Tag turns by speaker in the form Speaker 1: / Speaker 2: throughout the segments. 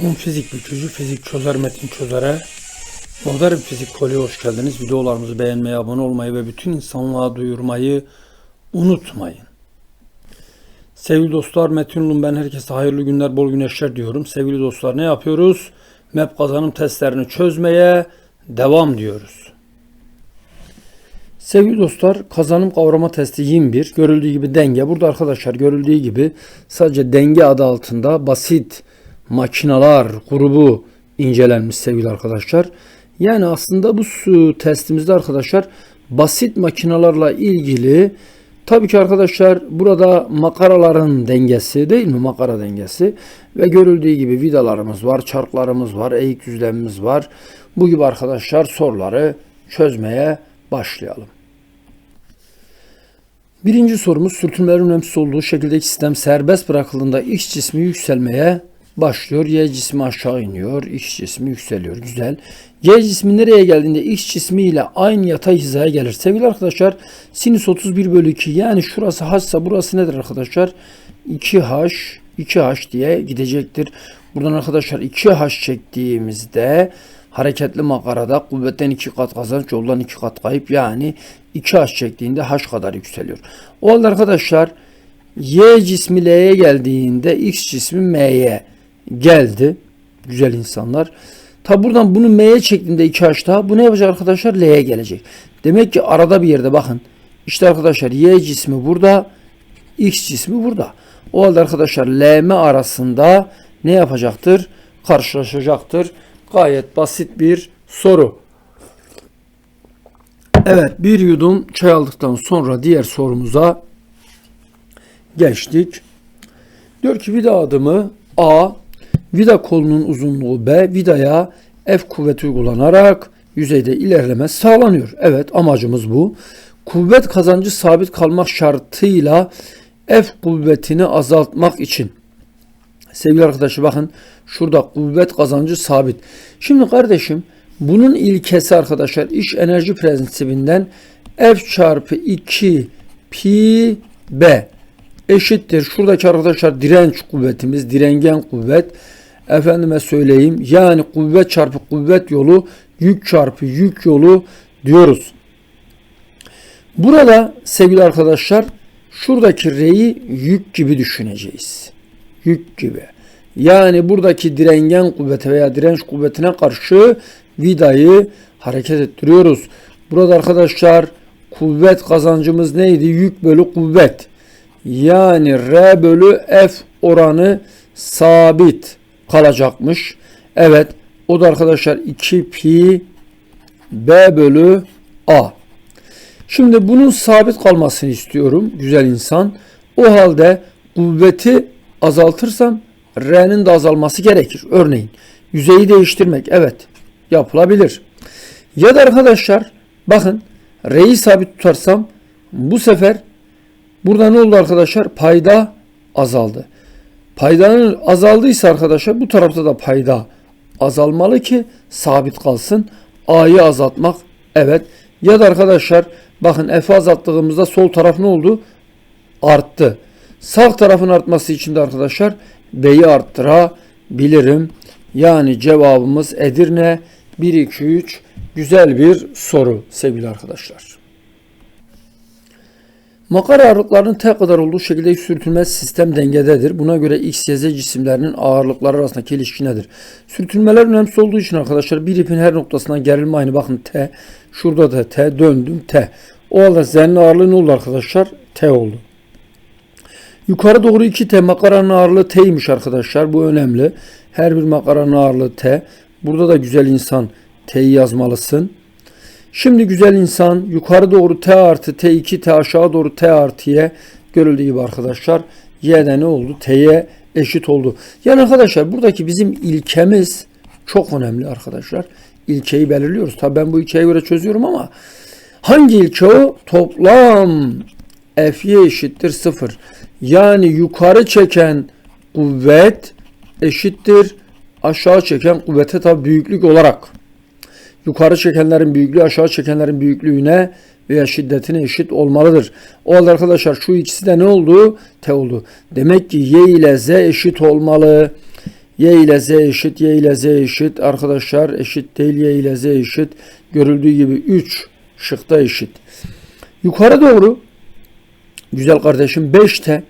Speaker 1: Son fizik bükücü fizik çözer metin çözere Modern Fizik Kolye hoş geldiniz. Videolarımızı beğenmeyi, abone olmayı ve bütün insanlığa duyurmayı unutmayın. Sevgili dostlar Metin Ulum ben herkese hayırlı günler, bol güneşler diyorum. Sevgili dostlar ne yapıyoruz? MEP kazanım testlerini çözmeye devam diyoruz. Sevgili dostlar kazanım kavrama testi 21. Görüldüğü gibi denge. Burada arkadaşlar görüldüğü gibi sadece denge adı altında basit makinalar grubu incelenmiş sevgili arkadaşlar. Yani aslında bu testimizde arkadaşlar basit makinalarla ilgili tabii ki arkadaşlar burada makaraların dengesi değil mi? Makara dengesi ve görüldüğü gibi vidalarımız var, çarklarımız var, eğik düzlemimiz var. Bu gibi arkadaşlar soruları çözmeye başlayalım. Birinci sorumuz sürtünmelerin önemsiz olduğu şekildeki sistem serbest bırakıldığında X cismi yükselmeye başlıyor. Y cismi aşağı iniyor. X cismi yükseliyor. Güzel. Y cismi nereye geldiğinde X cismi ile aynı yatay hizaya gelir. Sevgili arkadaşlar sinüs 31 bölü 2 yani şurası H ise burası nedir arkadaşlar? 2H 2H diye gidecektir. Buradan arkadaşlar 2H çektiğimizde hareketli makarada kuvvetten 2 kat kazanç yoldan 2 kat kayıp yani 2H çektiğinde H kadar yükseliyor. O halde arkadaşlar Y cismi L'ye geldiğinde X cismi M'ye geldi. Güzel insanlar. Tabi buradan bunu M'ye çektiğimde 2H daha bu ne yapacak arkadaşlar? L'ye gelecek. Demek ki arada bir yerde bakın. İşte arkadaşlar Y cismi burada. X cismi burada. O halde arkadaşlar LM arasında ne yapacaktır? Karşılaşacaktır. Gayet basit bir soru. Evet bir yudum çay aldıktan sonra diğer sorumuza geçtik. Diyor ki vida adımı A, vida kolunun uzunluğu B, vidaya F kuvveti uygulanarak yüzeyde ilerleme sağlanıyor. Evet amacımız bu. Kuvvet kazancı sabit kalmak şartıyla F kuvvetini azaltmak için. Sevgili arkadaşlar bakın şurada kuvvet kazancı sabit. Şimdi kardeşim bunun ilkesi arkadaşlar iş enerji prensibinden F çarpı 2 pi B eşittir. Şuradaki arkadaşlar direnç kuvvetimiz, direngen kuvvet. Efendime söyleyeyim yani kuvvet çarpı kuvvet yolu, yük çarpı yük yolu diyoruz. Burada sevgili arkadaşlar şuradaki reyi yük gibi düşüneceğiz. Yük gibi. Yani buradaki direngen kuvvete veya direnç kuvvetine karşı vidayı hareket ettiriyoruz. Burada arkadaşlar kuvvet kazancımız neydi? Yük bölü kuvvet. Yani R bölü F oranı sabit kalacakmış. Evet o da arkadaşlar 2 pi B bölü A. Şimdi bunun sabit kalmasını istiyorum güzel insan. O halde kuvveti azaltırsam R'nin de azalması gerekir. Örneğin yüzeyi değiştirmek evet yapılabilir. Ya da arkadaşlar bakın R'yi sabit tutarsam bu sefer burada ne oldu arkadaşlar? Payda azaldı. Paydanın azaldıysa arkadaşlar bu tarafta da payda azalmalı ki sabit kalsın. A'yı azaltmak evet. Ya da arkadaşlar bakın F'i azalttığımızda sol taraf ne oldu? Arttı. Sağ tarafın artması için de arkadaşlar B'yi arttırabilirim. Yani cevabımız Edirne 1 2 3 güzel bir soru sevgili arkadaşlar. Makara ağırlıklarının tek kadar olduğu şekilde sürtünmez sistem dengededir. Buna göre X, Y, Z cisimlerinin ağırlıkları arasındaki ilişki nedir? Sürtünmeler önemsiz olduğu için arkadaşlar bir ipin her noktasına gerilme aynı. Bakın T. Şurada da T. Döndüm T. O halde Z'nin ağırlığı ne oldu arkadaşlar? T oldu. Yukarı doğru 2T makaranın ağırlığı T'ymiş arkadaşlar. Bu önemli. Her bir makaranın ağırlığı T. Burada da güzel insan T'yi yazmalısın. Şimdi güzel insan yukarı doğru T artı T2 T aşağı doğru T artı Y görüldüğü gibi arkadaşlar Y'de ne oldu? T'ye eşit oldu. Yani arkadaşlar buradaki bizim ilkemiz çok önemli arkadaşlar. İlkeyi belirliyoruz. Tabi ben bu ilkeye göre çözüyorum ama hangi ilke o? Toplam F'ye eşittir 0. Yani yukarı çeken kuvvet eşittir aşağı çeken kuvvete tabi büyüklük olarak. Yukarı çekenlerin büyüklüğü aşağı çekenlerin büyüklüğüne veya şiddetine eşit olmalıdır. O halde arkadaşlar şu ikisi de ne oldu? T oldu. Demek ki Y ile Z eşit olmalı. Y ile Z eşit, Y ile Z eşit. Arkadaşlar eşit değil, Y ile Z eşit. Görüldüğü gibi 3 şıkta eşit. Yukarı doğru güzel kardeşim 5T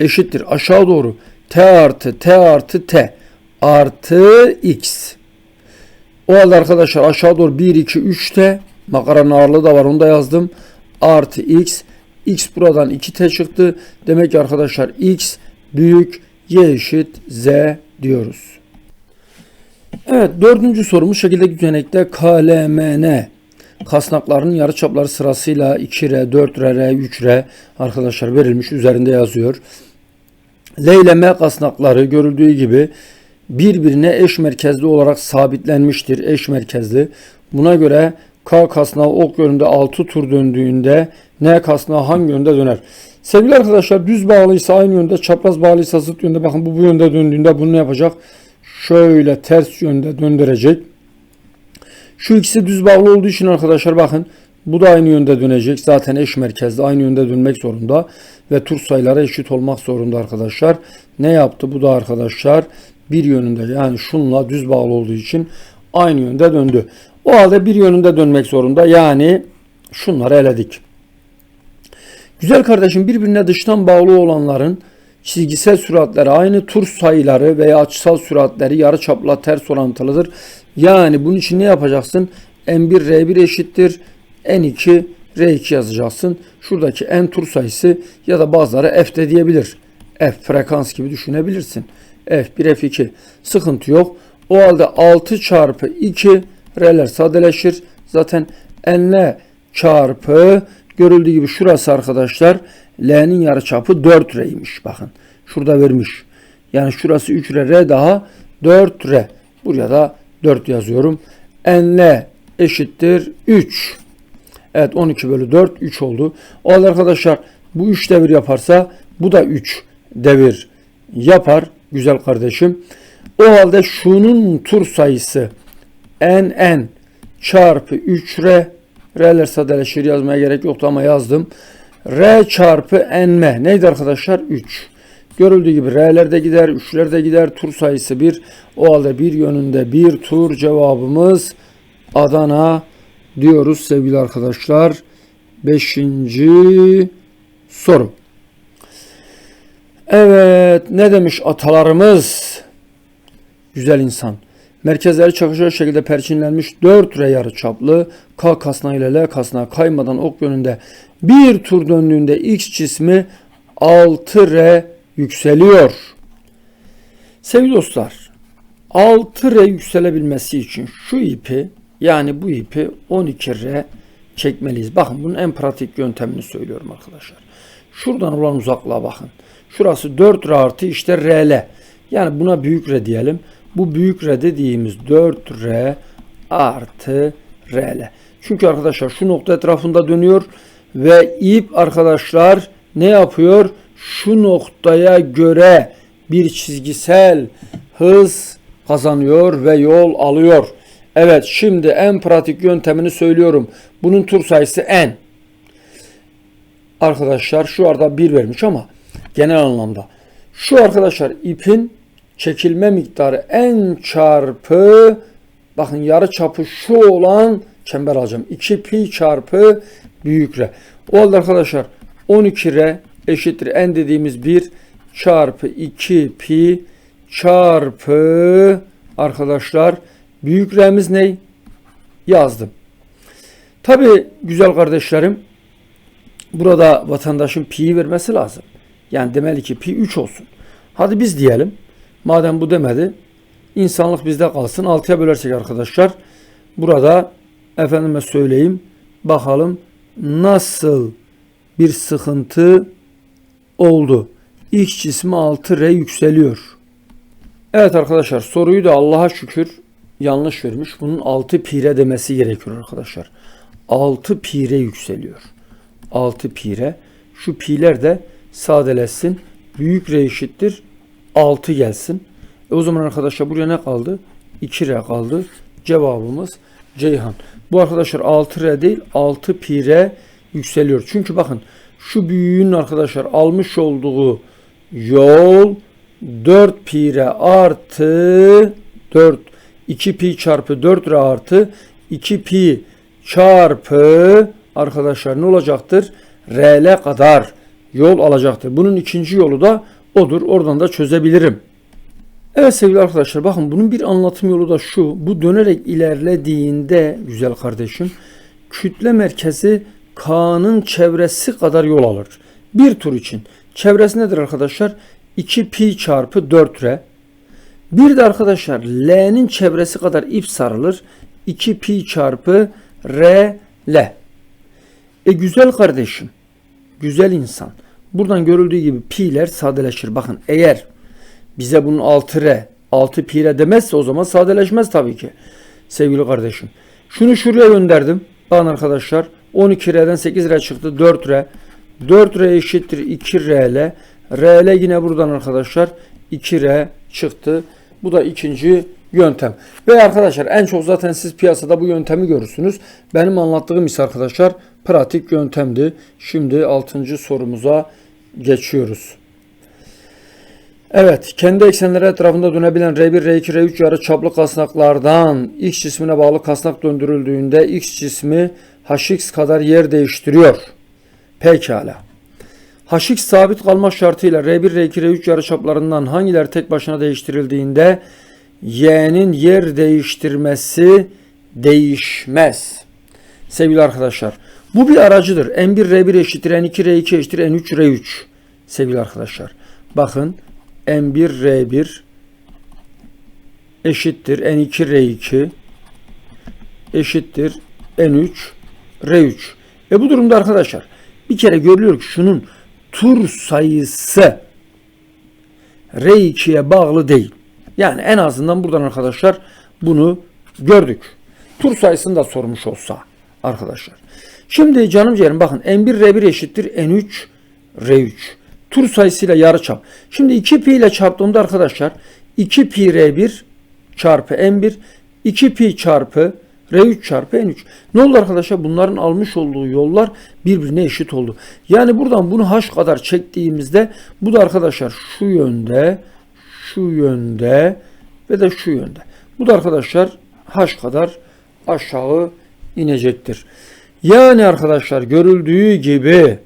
Speaker 1: eşittir. Aşağı doğru T artı T artı T artı X. O halde arkadaşlar aşağı doğru 1, 2, 3T makaranın ağırlığı da var onu da yazdım. Artı X. X buradan 2T çıktı. Demek ki arkadaşlar X büyük Y eşit Z diyoruz. Evet dördüncü sorumuz şekilde düzenekte KLMN kasnakların yarıçapları sırasıyla 2R, 4R, R, 3R arkadaşlar verilmiş üzerinde yazıyor. L ile M kasnakları görüldüğü gibi birbirine eş merkezli olarak sabitlenmiştir. Eş merkezli. Buna göre K kasnağı ok yönünde 6 tur döndüğünde N kasnağı hangi yönde döner? Sevgili arkadaşlar düz bağlıysa aynı yönde, çapraz bağlıysa zıt yönde. Bakın bu bu yönde döndüğünde bunu yapacak? Şöyle ters yönde döndürecek. Şu ikisi düz bağlı olduğu için arkadaşlar bakın bu da aynı yönde dönecek. Zaten eş merkezde aynı yönde dönmek zorunda. Ve tur sayıları eşit olmak zorunda arkadaşlar. Ne yaptı bu da arkadaşlar? Bir yönünde yani şunla düz bağlı olduğu için aynı yönde döndü. O halde bir yönünde dönmek zorunda. Yani şunları eledik. Güzel kardeşim birbirine dıştan bağlı olanların çizgisel süratleri aynı tur sayıları veya açısal süratleri yarıçapla ters orantılıdır. Yani bunun için ne yapacaksın? N1 R1 eşittir. N2 R2 yazacaksın. Şuradaki N tur sayısı ya da bazıları F de diyebilir. F frekans gibi düşünebilirsin. F1 F2 sıkıntı yok. O halde 6 çarpı 2 R'ler sadeleşir. Zaten N çarpı görüldüğü gibi şurası arkadaşlar L'nin yarıçapı 4 R'ymiş. Bakın şurada vermiş. Yani şurası 3 R, R daha 4 R. Buraya da 4 yazıyorum. N eşittir 3. Evet 12 bölü 4 3 oldu. O halde arkadaşlar bu 3 devir yaparsa bu da 3 devir yapar. Güzel kardeşim. O halde şunun tur sayısı n n çarpı 3r r'ler sadeleşir yazmaya gerek yoktu ama yazdım. r çarpı n m neydi arkadaşlar? 3. Görüldüğü gibi r'ler de gider, 3'ler de gider. Tur sayısı 1. O halde bir yönünde bir tur cevabımız Adana diyoruz sevgili arkadaşlar. Beşinci soru. Evet ne demiş atalarımız? Güzel insan. Merkezleri çakışır şekilde perçinlenmiş 4 R yarı çaplı K kasnağı ile L kasnağı kaymadan ok yönünde bir tur döndüğünde X cismi 6 R yükseliyor. Sevgili dostlar 6 R yükselebilmesi için şu ipi yani bu ipi 12 R çekmeliyiz. Bakın bunun en pratik yöntemini söylüyorum arkadaşlar. Şuradan olan uzaklığa bakın. Şurası 4 R artı işte RL. Yani buna büyük R diyelim. Bu büyük R dediğimiz 4R artı RL. Çünkü arkadaşlar şu nokta etrafında dönüyor ve ip arkadaşlar ne yapıyor? Şu noktaya göre bir çizgisel hız kazanıyor ve yol alıyor. Evet şimdi en pratik yöntemini söylüyorum. Bunun tur sayısı n. Arkadaşlar şu arada 1 vermiş ama genel anlamda. Şu arkadaşlar ipin çekilme miktarı n çarpı bakın yarı çapı şu olan çember alacağım. 2 pi çarpı büyük r. O halde arkadaşlar 12 r eşittir n dediğimiz 1 çarpı 2 pi çarpı arkadaşlar büyük r'miz ne? Yazdım. Tabi güzel kardeşlerim burada vatandaşın pi vermesi lazım. Yani demeli ki pi 3 olsun. Hadi biz diyelim. Madem bu demedi. insanlık bizde kalsın. 6'ya bölersek arkadaşlar. Burada efendime söyleyeyim. Bakalım nasıl bir sıkıntı oldu. X cismi 6R yükseliyor. Evet arkadaşlar soruyu da Allah'a şükür yanlış vermiş. Bunun 6 pire demesi gerekiyor arkadaşlar. 6 pire yükseliyor. 6 pire. Şu piler de sadeleşsin. Büyük R eşittir 6 gelsin. E o zaman arkadaşlar buraya ne kaldı? 2R kaldı. Cevabımız Ceyhan. Bu arkadaşlar 6R değil 6 pi R yükseliyor. Çünkü bakın şu büyüğün arkadaşlar almış olduğu yol 4 pi r artı 4 2 pi çarpı 4 r artı 2 pi çarpı arkadaşlar ne olacaktır? R'le kadar yol alacaktır. Bunun ikinci yolu da odur. Oradan da çözebilirim. Evet sevgili arkadaşlar bakın bunun bir anlatım yolu da şu. Bu dönerek ilerlediğinde güzel kardeşim kütle merkezi K'nın çevresi kadar yol alır. Bir tur için. Çevresi nedir arkadaşlar? 2 pi çarpı 4R. Bir de arkadaşlar L'nin çevresi kadar ip sarılır. 2 pi çarpı R L. E güzel kardeşim. Güzel insan. Buradan görüldüğü gibi pi'ler sadeleşir. Bakın eğer bize bunun 6R, 6 pi R demezse o zaman sadeleşmez tabii ki. Sevgili kardeşim. Şunu şuraya gönderdim. Bakın arkadaşlar 12R'den 8R çıktı 4R. 4R eşittir 2RL. RL yine buradan arkadaşlar 2R çıktı. Bu da ikinci yöntem. Ve arkadaşlar en çok zaten siz piyasada bu yöntemi görürsünüz. Benim anlattığım ise arkadaşlar pratik yöntemdi. Şimdi 6. sorumuza geçiyoruz. Evet, kendi eksenleri etrafında dönebilen R1, R2, R3 yarı çaplı kasnaklardan X cismine bağlı kasnak döndürüldüğünde X cismi Hx kadar yer değiştiriyor. Pekala. Hx sabit kalma şartıyla R1, R2, R3 yarıçaplarından hangileri tek başına değiştirildiğinde Y'nin yer değiştirmesi değişmez. Sevgili arkadaşlar, bu bir aracıdır. N1 R1 eşittir, N2 R2 eşittir, N3 R3. Sevgili arkadaşlar, bakın N1 R1 eşittir, N2 R2 eşittir, N3 R3. E bu durumda arkadaşlar bir kere görülüyor ki şunun tur sayısı R2'ye bağlı değil. Yani en azından buradan arkadaşlar bunu gördük. Tur sayısını da sormuş olsa arkadaşlar. Şimdi canım ciğerim bakın N1 R1 eşittir N3 R3. Tur sayısıyla yarıçap. Şimdi 2 pi ile çarptığımda arkadaşlar 2 pi R1 çarpı N1 2 pi çarpı R3 çarpı N3. Ne oldu arkadaşlar? Bunların almış olduğu yollar birbirine eşit oldu. Yani buradan bunu H kadar çektiğimizde bu da arkadaşlar şu yönde, şu yönde ve de şu yönde. Bu da arkadaşlar H kadar aşağı inecektir. Yani arkadaşlar görüldüğü gibi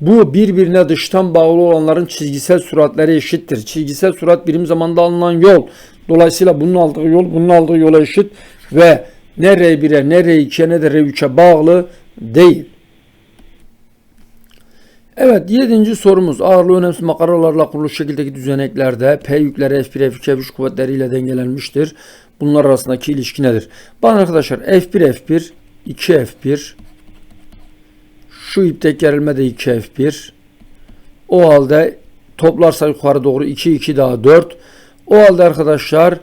Speaker 1: bu birbirine dıştan bağlı olanların çizgisel süratleri eşittir. Çizgisel sürat birim zamanda alınan yol. Dolayısıyla bunun aldığı yol bunun aldığı yola eşit ve ne R1'e ne R2'ye ne de R3'e bağlı değil. Evet yedinci sorumuz ağırlığı önemsiz makaralarla kurulu şekildeki düzeneklerde P yükleri F1 F2 F3 kuvvetleriyle dengelenmiştir. Bunlar arasındaki ilişki nedir? Bakın arkadaşlar F1 F1 2 F1 şu iptek gerilme de 2 F1 o halde toplarsa yukarı doğru 2 2 daha 4 o halde arkadaşlar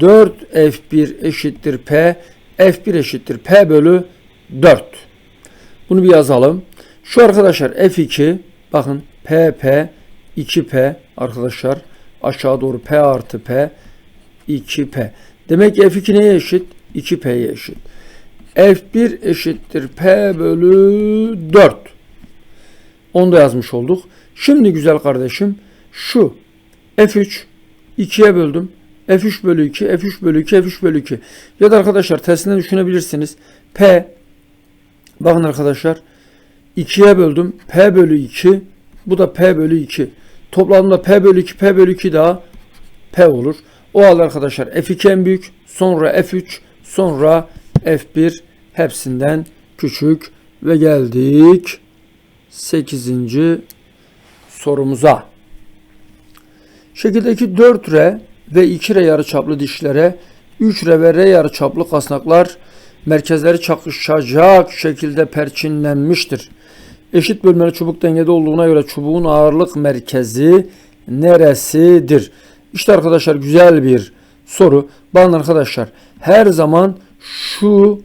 Speaker 1: 4 F1 eşittir P F1 eşittir P bölü 4. Bunu bir yazalım. Şu arkadaşlar F2 bakın PP 2P arkadaşlar aşağı doğru P artı P 2P. Demek ki F2 neye eşit? 2P'ye eşit. F1 eşittir P bölü 4. Onu da yazmış olduk. Şimdi güzel kardeşim şu F3 2'ye böldüm. F3 bölü 2, F3 bölü 2, F3 bölü 2. Ya da arkadaşlar tersine düşünebilirsiniz. P bakın arkadaşlar 2'ye böldüm. P bölü 2 bu da P bölü 2. Toplamda P bölü 2, P bölü 2 daha P olur. O halde arkadaşlar F2 en büyük, sonra F3, sonra F1 hepsinden küçük ve geldik 8. sorumuza. Şekildeki 4R ve 2R yarıçaplı dişlere 3R ve R yarıçaplı kasnaklar merkezleri çakışacak şekilde perçinlenmiştir. Eşit bölmeli çubuk dengede olduğuna göre çubuğun ağırlık merkezi neresidir? İşte arkadaşlar güzel bir soru. Bakın arkadaşlar her zaman şu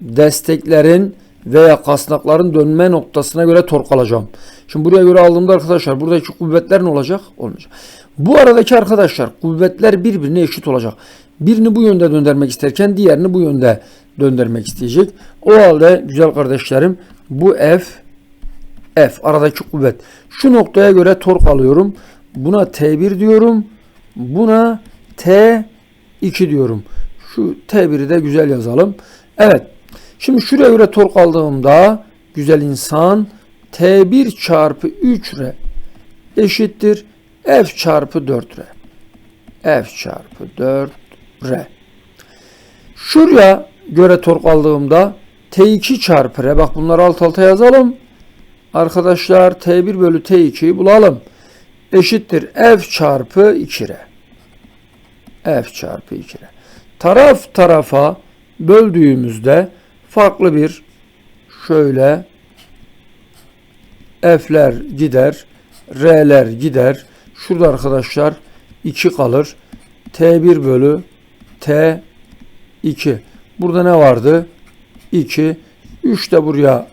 Speaker 1: desteklerin veya kasnakların dönme noktasına göre tork alacağım. Şimdi buraya göre aldığımda arkadaşlar buradaki kuvvetler ne olacak? Olmayacak. Bu aradaki arkadaşlar kuvvetler birbirine eşit olacak. Birini bu yönde döndürmek isterken diğerini bu yönde döndürmek isteyecek. O halde güzel kardeşlerim bu F F aradaki kuvvet. Şu noktaya göre tork alıyorum. Buna T1 diyorum. Buna T2 diyorum. Şu T1'i de güzel yazalım. Evet. Şimdi şuraya göre tork aldığımda güzel insan T1 çarpı 3R eşittir F çarpı 4R. F çarpı 4R. Şuraya göre tork aldığımda T2 çarpı R. Bak bunları alt alta yazalım. Arkadaşlar T1 bölü T2'yi bulalım. Eşittir F çarpı 2R. F çarpı 2R. Taraf tarafa böldüğümüzde farklı bir şöyle F'ler gider. R'ler gider. Şurada arkadaşlar 2 kalır. T1 bölü T2. Burada ne vardı? 2. 3 de buraya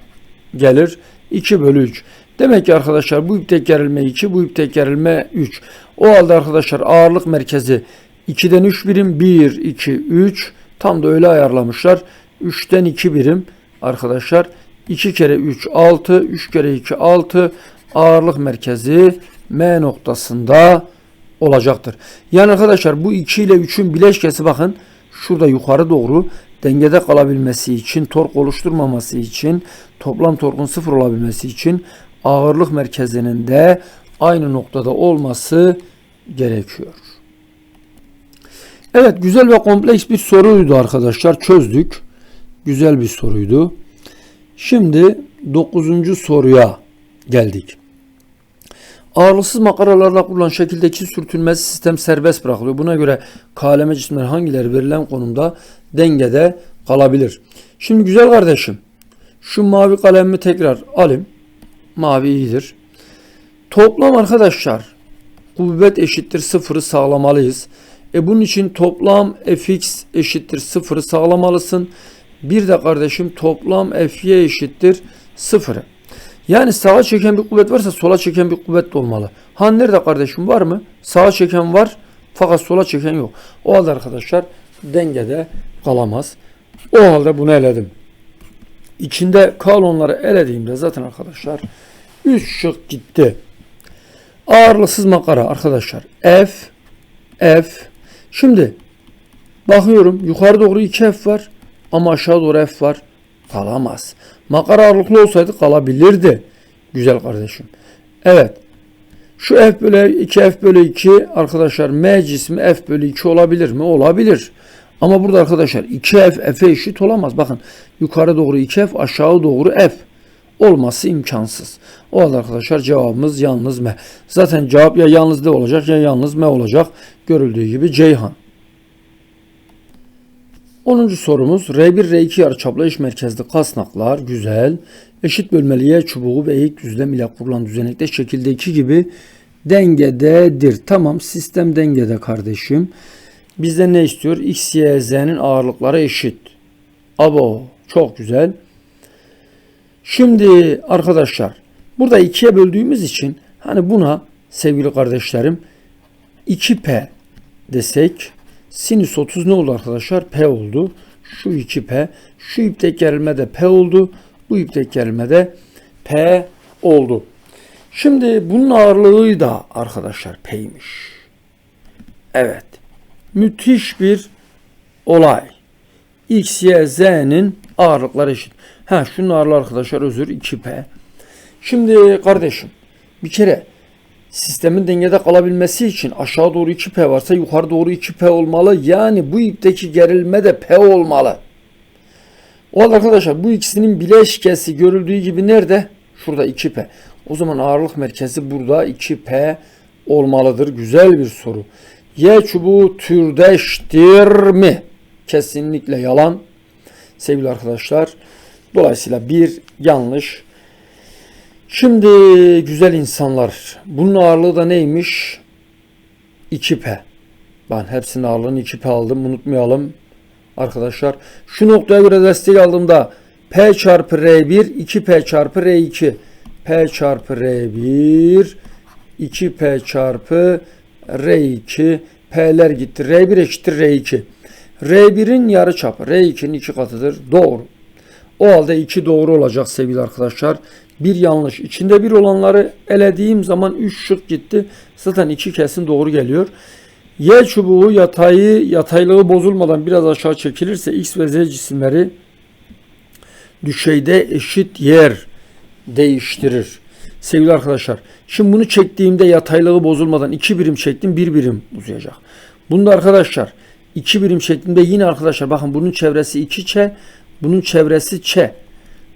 Speaker 1: gelir. 2 bölü 3. Demek ki arkadaşlar bu iptek gerilme 2, bu iptek gerilme 3. O halde arkadaşlar ağırlık merkezi 2'den 3 birim 1, 2, 3. Tam da öyle ayarlamışlar. 3'ten 2 birim arkadaşlar. 2 kere 3 6, 3 kere 2 6. Ağırlık merkezi M noktasında olacaktır. Yani arkadaşlar bu 2 ile 3'ün bileşkesi bakın şurada yukarı doğru dengede kalabilmesi için, tork oluşturmaması için, toplam torkun sıfır olabilmesi için ağırlık merkezinin de aynı noktada olması gerekiyor. Evet güzel ve kompleks bir soruydu arkadaşlar. Çözdük. Güzel bir soruydu. Şimdi 9. soruya geldik. Ağırlıksız makaralarla kurulan şekildeki sürtünmesi sistem serbest bırakılıyor. Buna göre kaleme cisimler hangileri verilen konumda dengede kalabilir. Şimdi güzel kardeşim şu mavi kalemimi tekrar alayım. Mavi iyidir. Toplam arkadaşlar kuvvet eşittir sıfırı sağlamalıyız. E bunun için toplam fx eşittir sıfırı sağlamalısın. Bir de kardeşim toplam fy eşittir sıfırı. Yani sağa çeken bir kuvvet varsa sola çeken bir kuvvet de olmalı. Ha nerede kardeşim var mı? Sağa çeken var fakat sola çeken yok. O halde arkadaşlar dengede kalamaz. O halde bunu eledim. İçinde kalonları elediğimde zaten arkadaşlar 3 şık gitti. Ağırlıksız makara arkadaşlar. F F Şimdi bakıyorum yukarı doğru 2 F var ama aşağı doğru F var. Kalamaz. Makara ağırlıklı olsaydı kalabilirdi. Güzel kardeşim. Evet. Şu F bölü 2 F bölü 2 arkadaşlar M cismi F bölü 2 olabilir mi? Olabilir. Ama burada arkadaşlar 2F F'e eşit olamaz. Bakın yukarı doğru 2F aşağı doğru F olması imkansız. O halde arkadaşlar cevabımız yalnız M. Zaten cevap ya yalnız D olacak ya yalnız M olacak. Görüldüğü gibi Ceyhan. 10. sorumuz R1 R2 yarıçaplı eş merkezli kasnaklar güzel. Eşit bölmeliye çubuğu ve eğik düzlem ile kurulan düzenekte şekildeki gibi dengededir. Tamam sistem dengede kardeşim. Bizden ne istiyor? X, Y, Z'nin ağırlıkları eşit. Abo çok güzel. Şimdi arkadaşlar burada ikiye böldüğümüz için hani buna sevgili kardeşlerim 2P desek sinüs 30 ne oldu arkadaşlar? P oldu. Şu 2P. Şu iptek gerilme de P oldu. Bu iptek gerilme de P oldu. Şimdi bunun ağırlığı da arkadaşlar P'ymiş. Evet. Müthiş bir olay. X, Y, Z'nin ağırlıkları eşit. Ha şunun ağırlığı arkadaşlar özür 2P. Şimdi kardeşim bir kere sistemin dengede kalabilmesi için aşağı doğru 2P varsa yukarı doğru 2P olmalı. Yani bu ipteki gerilme de P olmalı. O halde arkadaşlar bu ikisinin bileşkesi görüldüğü gibi nerede? Şurada 2P. O zaman ağırlık merkezi burada 2P olmalıdır. Güzel bir soru. Y çubuğu türdeştir mi? Kesinlikle yalan. Sevgili arkadaşlar. Dolayısıyla bir yanlış. Şimdi güzel insanlar. Bunun ağırlığı da neymiş? 2P. Ben hepsinin ağırlığını 2P aldım. Unutmayalım. Arkadaşlar. Şu noktaya göre destek aldığımda P çarpı R1 2P çarpı R2 P çarpı R1 2P çarpı R2 P'ler gitti. R1 eşittir R2. R1'in yarı çapı R2'nin iki katıdır. Doğru. O halde 2 doğru olacak sevgili arkadaşlar. Bir yanlış. İçinde bir olanları elediğim zaman 3 şık gitti. Zaten iki kesin doğru geliyor. Y çubuğu yatayı yataylığı bozulmadan biraz aşağı çekilirse X ve Z cisimleri düşeyde eşit yer değiştirir. Sevgili arkadaşlar, şimdi bunu çektiğimde yataylığı bozulmadan iki birim çektim, bir birim uzayacak. Bunda arkadaşlar iki birim şeklinde yine arkadaşlar bakın bunun çevresi 2 ç, bunun çevresi ç.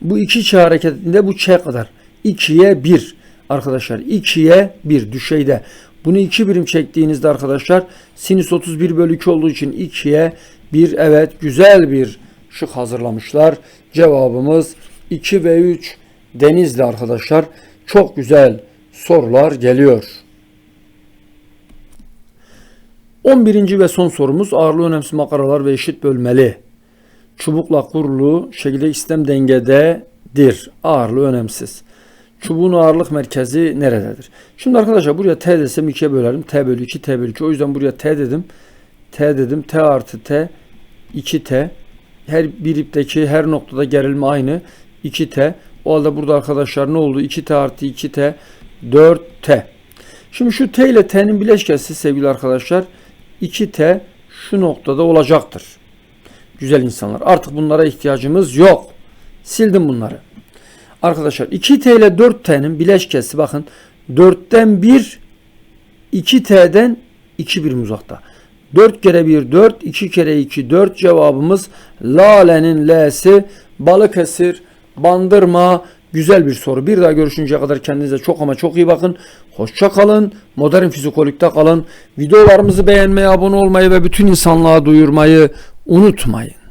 Speaker 1: Bu iki ç hareketinde bu ç kadar. 2'ye 1 arkadaşlar. 2'ye 1 düşeyde. Bunu iki birim çektiğinizde arkadaşlar sinüs 31 bölü 2 olduğu için 2'ye 1 evet güzel bir şık hazırlamışlar. Cevabımız 2 ve 3 Denizli arkadaşlar. Çok güzel sorular geliyor. 11. ve son sorumuz ağırlığı önemsiz makaralar ve eşit bölmeli. Çubukla kurulu şekilde istem dengededir. Ağırlığı önemsiz. Çubuğun ağırlık merkezi nerededir? Şimdi arkadaşlar buraya T desem 2'ye bölerim. T bölü 2, T bölü 2. O yüzden buraya T dedim. T dedim. T artı T 2T. Her bir ipteki her noktada gerilme aynı. 2T. O halde burada arkadaşlar ne oldu? 2T artı 2T 4T. Şimdi şu T ile T'nin bileşkesi sevgili arkadaşlar 2T şu noktada olacaktır. Güzel insanlar. Artık bunlara ihtiyacımız yok. Sildim bunları. Arkadaşlar 2T ile 4T'nin bileşkesi bakın 4'ten 1 2T'den 2 birim uzakta. 4 kere 1 4, 2 kere 2 4 cevabımız Lale'nin L'si Balıkesir Bandırma güzel bir soru. Bir daha görüşünceye kadar kendinize çok ama çok iyi bakın. Hoşça kalın. Modern fizikolikte kalın. Videolarımızı beğenmeyi, abone olmayı ve bütün insanlığa duyurmayı unutmayın.